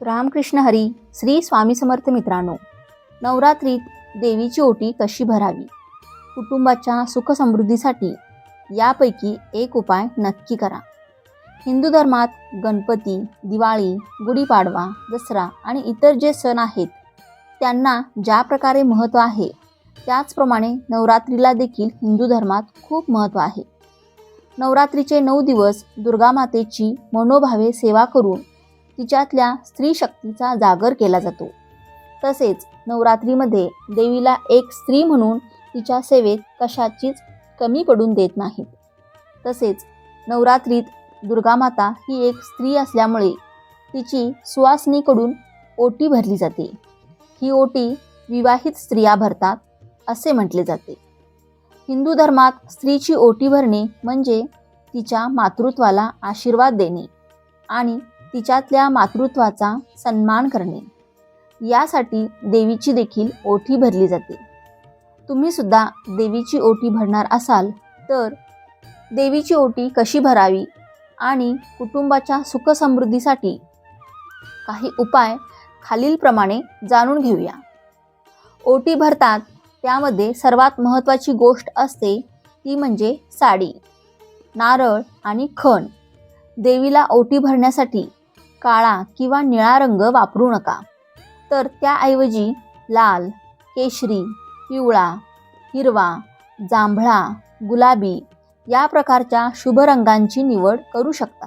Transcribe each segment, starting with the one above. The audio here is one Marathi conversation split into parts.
रामकृष्ण हरी श्री स्वामी समर्थ मित्रांनो नवरात्रीत देवीची ओटी कशी भरावी? कुटुंबाच्या सुखसमृद्धीसाठी यापैकी एक उपाय नक्की करा. हिंदू धर्मात गणपती दिवाळी गुढीपाडवा दसरा आणि इतर जे सण आहेत त्यांना ज्या प्रकारे महत्त्व आहे त्याचप्रमाणे नवरात्रीला देखील हिंदू धर्मात खूप महत्त्व आहे. नवरात्रीचे नऊ दिवस दुर्गामातेची मनोभावे सेवा करून तिच्यातल्या स्त्री शक्तीचा जागर केला जातो. तसेच नवरात्रीमध्ये देवीला एक स्त्री म्हणून तिच्या सेवेत कशाचीच कमी पडून देत नाहीत. तसेच नवरात्रीत दुर्गामाता ही एक स्त्री असल्यामुळे तिची सुवासनीकडून ओटी भरली जाते. ही ओटी विवाहित स्त्रिया भरतात असे म्हटले जाते. हिंदू धर्मात स्त्रीची ओटी भरणे म्हणजे तिच्या मातृत्वाला आशीर्वाद देणे आणि तिच्यातल्या मातृत्वाचा सन्मान करणे. यासाठी देवीची देखील ओटी भरली जाते. तुम्ही सुद्धा देवीची ओटी भरणार असाल तर देवीची ओटी कशी भरावी आणि कुटुंबाच्या सुखसमृद्धीसाठी काही उपाय खालीलप्रमाणे जाणून घेऊया. ओटी भरतात त्यामध्ये सर्वात महत्त्वाची गोष्ट असते ती म्हणजे साडी नारळ आणि खण. देवीला ओटी भरण्यासाठी काळा किंवा निळा रंग वापरू नका. तर त्याऐवजी लाल केशरी पिवळा हिरवा जांभळा गुलाबी या प्रकारच्या शुभ रंगांची निवड करू शकता.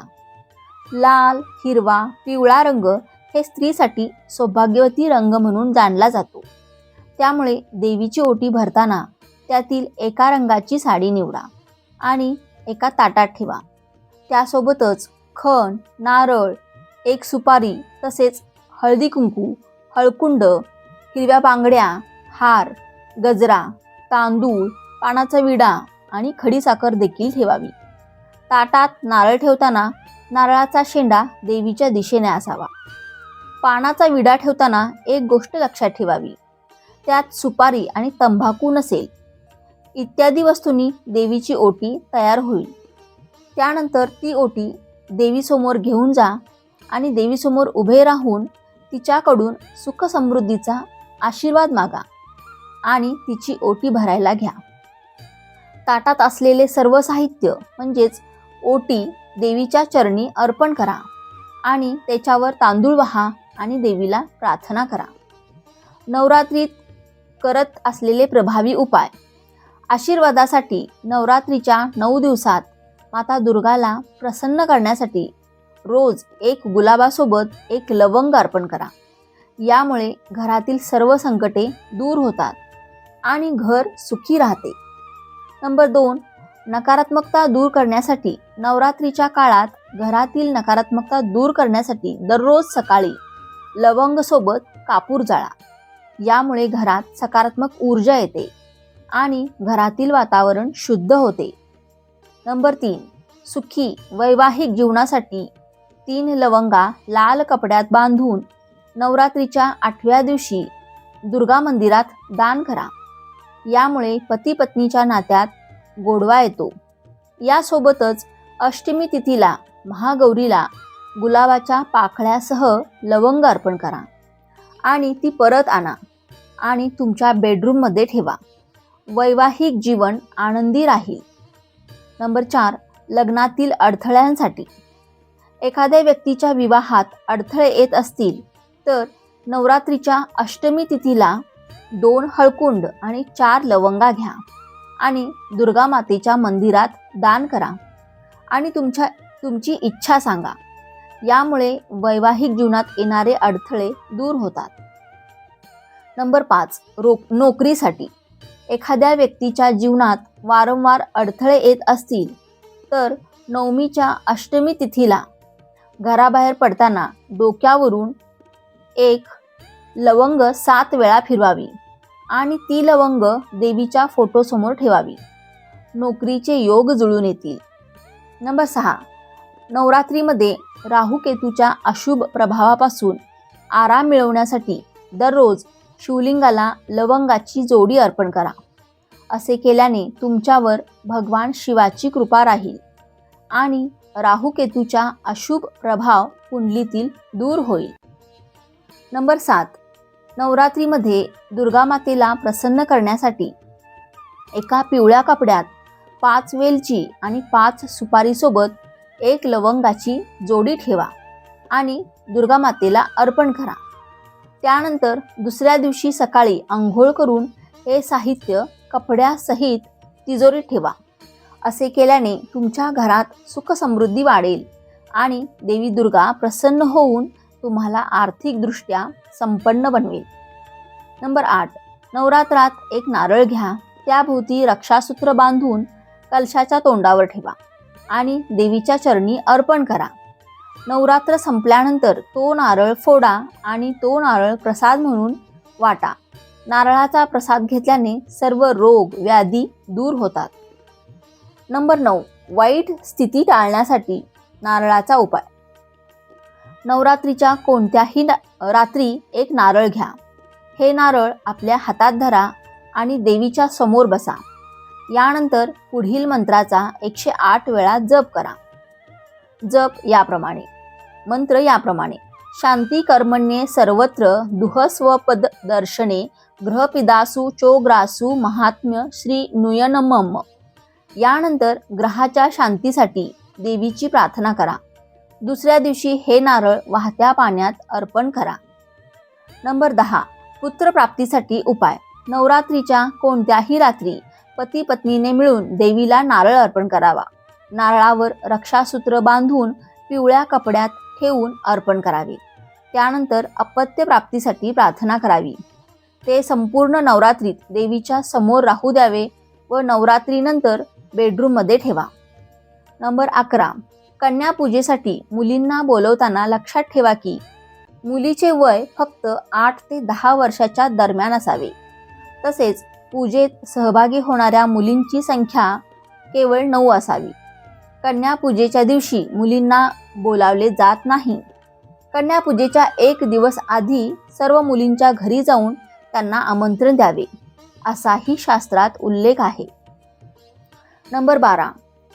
लाल हिरवा पिवळा रंग हे स्त्रीसाठी सौभाग्यवती रंग म्हणून जाणला जातो. त्यामुळे देवीची ओटी भरताना त्यातील एका रंगाची साडी निवडा आणि एका ताटात ठेवा. त्यासोबतच खण नारळ एक सुपारी तसेच हळदी कुंकू हळकुंड हिरव्या बांगड्या हार गजरा तांदूळ पानाचा विडा आणि खडीसाखर देखील ठेवावी. ताटात नारळ ठेवताना नारळाचा शेंडा देवीच्या दिशेने असावा. पानाचा विडा ठेवताना एक गोष्ट लक्षात ठेवावी. त्यात सुपारी आणि तंबाखू नसेल. इत्यादी वस्तूंनी देवीची ओटी तयार होईल. त्यानंतर ती ओटी देवीसमोर घेऊन जा आणि देवीसमोर उभे राहून तिच्याकडून सुखसमृद्धीचा आशीर्वाद मागा आणि तिची ओटी भरायला घ्या. ताटात असलेले सर्व साहित्य म्हणजेच ओटी देवीच्या चरणी अर्पण करा आणि त्याच्यावर तांदूळ वहा आणि देवीला प्रार्थना करा. नवरात्रीत करत असलेले प्रभावी उपाय. आशीर्वादासाठी नवरात्रीच्या नऊ दिवसात माता दुर्गाला प्रसन्न करण्यासाठी रोज एक गुलाबासोबत एक लवंग अर्पण करा. यामुळे घरातील सर्व संकटे दूर होतात आणि घर सुखी राहते. नंबर दोन नकारात्मकता दूर करण्यासाठी नवरात्रीच्या काळात घरातील नकारात्मकता दूर करण्यासाठी दररोज सकाळी लवंगसोबत कापूर जाळा. यामुळे घरात सकारात्मक ऊर्जा येते आणि घरातील वातावरण शुद्ध होते. नंबर तीन सुखी वैवाहिक जीवनासाठी तीन लवंगा लाल कपड्यात बांधून नवरात्रीच्या आठव्या दिवशी दुर्गा मंदिरात दान करा. यामुळे पती पत्नीच्या नात्यात गोडवा येतो. यासोबतच अष्टमी तिथीला महागौरीला गुलाबाच्या पाखळ्यासह लवंग अर्पण करा आणि ती परत आणा आणि तुमच्या बेडरूममध्ये ठेवा. वैवाहिक जीवन आनंदी राहील. नंबर चार लग्नातील अडथळ्यांसाठी. एखाद्या व्यक्तीच्या विवाहात अडथळे येत असतील तर नवरात्रीच्या अष्टमी तिथीला दोन हळकुंड आणि चार लवंगा घ्या आणि दुर्गा मातेच्या मंदिरात दान करा आणि तुमच्या तुमची इच्छा सांगा. यामुळे वैवाहिक जीवनात येणारे अडथळे दूर होतात. नंबर पाच रो नोकरीसाठी. एखाद्या व्यक्तीच्या जीवनात वारंवार अडथळे येत असतील तर नवमीच्या अष्टमी तिथीला घराबाहेर पडताना डोक्यावरून एक लवंग सात वेळा फिरवावी आणि ती लवंग देवीच्या फोटोसमोर ठेवावी. नोकरीचे योग जुळून येतील. नंबर सहा. नवरात्रीमध्ये राहुकेतूच्या अशुभ प्रभावापासून आराम मिळवण्यासाठी दररोज शिवलिंगाला लवंगाची जोडी अर्पण करा. असे केल्याने तुमच्यावर भगवान शिवाची कृपा राहील आणि राहुकेतूच्या अशुभ प्रभाव कुंडलीतील दूर होईल. नंबर सात. नवरात्रीमध्ये दुर्गा मातेला प्रसन्न करण्यासाठी एका पिवळ्या कपड्यात पाच वेलची आणि पाच सुपारीसोबत एक लवंगाची जोडी ठेवा आणि दुर्गा मातेला अर्पण करा. त्यानंतर दुसऱ्या दिवशी सकाळी आंघोळ करून हे साहित्य कपड्यासहित तिजोरीत ठेवा. असे केल्याने तुमच्या घरात सुखसमृद्धी वाढेल आणि देवी दुर्गा प्रसन्न होऊन तुम्हाला आर्थिकदृष्ट्या संपन्न बनवेल. नंबर आठ. नवरात्रात एक नारळ घ्या. त्याभोवती रक्षासूत्र बांधून कलशाच्या तोंडावर ठेवा आणि देवीच्या चरणी अर्पण करा. नवरात्र संपल्यानंतर तो नारळ फोडा आणि तो नारळ प्रसाद म्हणून वाटा. नारळाचा प्रसाद घेतल्याने सर्व रोग व्याधी दूर होतात. नंबर नऊ वाईट स्थिती टाळण्यासाठी नारळाचा उपाय. नवरात्रीच्या कोणत्याही ना- रात्री एक नारळ घ्या. हे नारळ आपल्या हातात धरा आणि देवीच्या समोर बसा. यानंतर पुढील मंत्राचा एकशे आठ वेळा जप करा. जप याप्रमाणे. मंत्र याप्रमाणे. शांती कर्मण्ये सर्वत्र दुहस्वपद दर्शने. ग्रहपिदासु चोग्रासु महात्म्य श्री नुयनमम. यानंतर ग्रहाच्या शांतीसाठी देवीची प्रार्थना करा. दुसऱ्या दिवशी हे नारळ वाहत्या पाण्यात अर्पण करा. नंबर दहा पुत्रप्राप्तीसाठी उपाय. नवरात्रीच्या कोणत्याही रात्री पती पत्नीने मिळून देवीला नारळ अर्पण करावा. नारळावर रक्षासूत्र बांधून पिवळ्या कपड्यात ठेवून अर्पण करावे. त्यानंतर अपत्य प्राप्तीसाठी प्रार्थना करावी. ते संपूर्ण नवरात्रीत देवीच्या समोर राहू द्यावे व नवरात्रीनंतर बेडरूममध्ये ठेवा. नंबर अकरा. कन्यापूजेसाठी मुलींना बोलवताना लक्षात ठेवा की मुलीचे वय फक्त आठ ते दहा वर्षाच्या दरम्यान असावे. तसेच पूजेत सहभागी होणाऱ्या मुलींची संख्या केवळ नऊ असावी. कन्यापूजेच्या दिवशी मुलींना बोलावले जात नाही. कन्यापूजेच्या एक दिवस आधी सर्व मुलींच्या घरी जाऊन त्यांना आमंत्रण द्यावे असाही शास्त्रात उल्लेख आहे. नंबर बारा.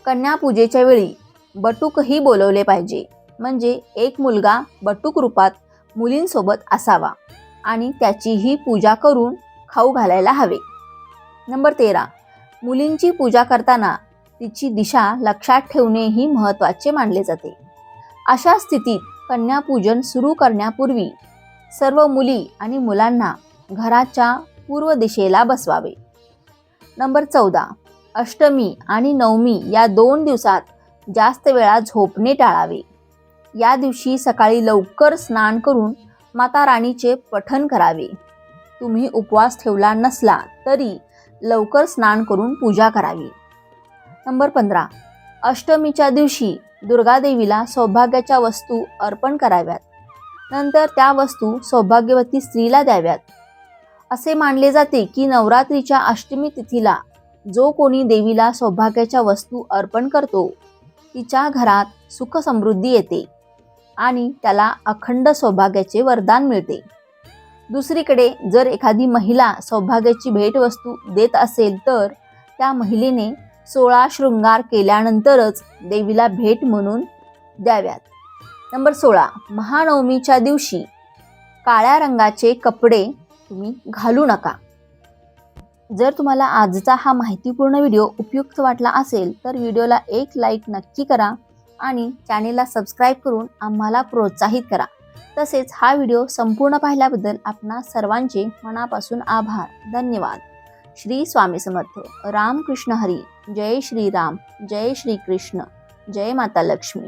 कन्यापूजेच्या वेळी बटूकही बोलवले पाहिजे. म्हणजे एक मुलगा बटूक रूपात मुलींसोबत असावा आणि त्याचीही पूजा करून खाऊ घालायला हवे. नंबर तेरा. मुलींची पूजा करताना तिची दिशा लक्षात ठेवणेही महत्त्वाचे मानले जाते. अशा स्थितीत कन्यापूजन सुरू करण्यापूर्वी सर्व मुली आणि मुलांना घराच्या पूर्व दिशेला बसवावे. नंबर चौदा. अष्टमी आणि नवमी या दोन दिवसात जास्त वेळा झोपणे टाळावे. या दिवशी सकाळी लवकर स्नान करून माता राणीचे पठण करावे. तुम्ही उपवास ठेवला नसला तरी लवकर स्नान करून पूजा करावी. नंबर पंधरा. अष्टमीच्या दिवशी दुर्गादेवीला सौभाग्याच्या वस्तू अर्पण कराव्यात. नंतर त्या वस्तू सौभाग्यवती स्त्रीला द्याव्यात. असे मानले जाते की नवरात्रीच्या अष्टमी तिथीला जो कोणी देवीला सौभाग्याच्या वस्तू अर्पण करतो तिच्या घरात सुख समृद्धी येते आणि त्याला अखंड सौभाग्याचे वरदान मिळते. दुसरीकडे जर एखादी महिला सौभाग्याची भेटवस्तू देत असेल तर त्या महिलेने सोळा शृंगार केल्यानंतरच देवीला भेट म्हणून द्याव्यात. नंबर सोळा महानवमीच्या दिवशी काळ्या रंगाचे कपडे तुम्ही घालू नका. जर तुम्हाला आजचा हा माहितीपूर्ण व्हिडिओ उपयुक्त वाटला असेल तर व्हिडिओला एक लाईक नक्की करा आणि चॅनेलला सबस्क्राईब करून आम्हाला प्रोत्साहित करा. तसेच हा व्हिडिओ संपूर्ण पाहिल्याबद्दल आपणा सर्वांचे मनापासून आभार. धन्यवाद. श्री स्वामी समर्थ. रामकृष्ण हरी. जय श्रीराम जय श्रीकृष्ण जय माता लक्ष्मी.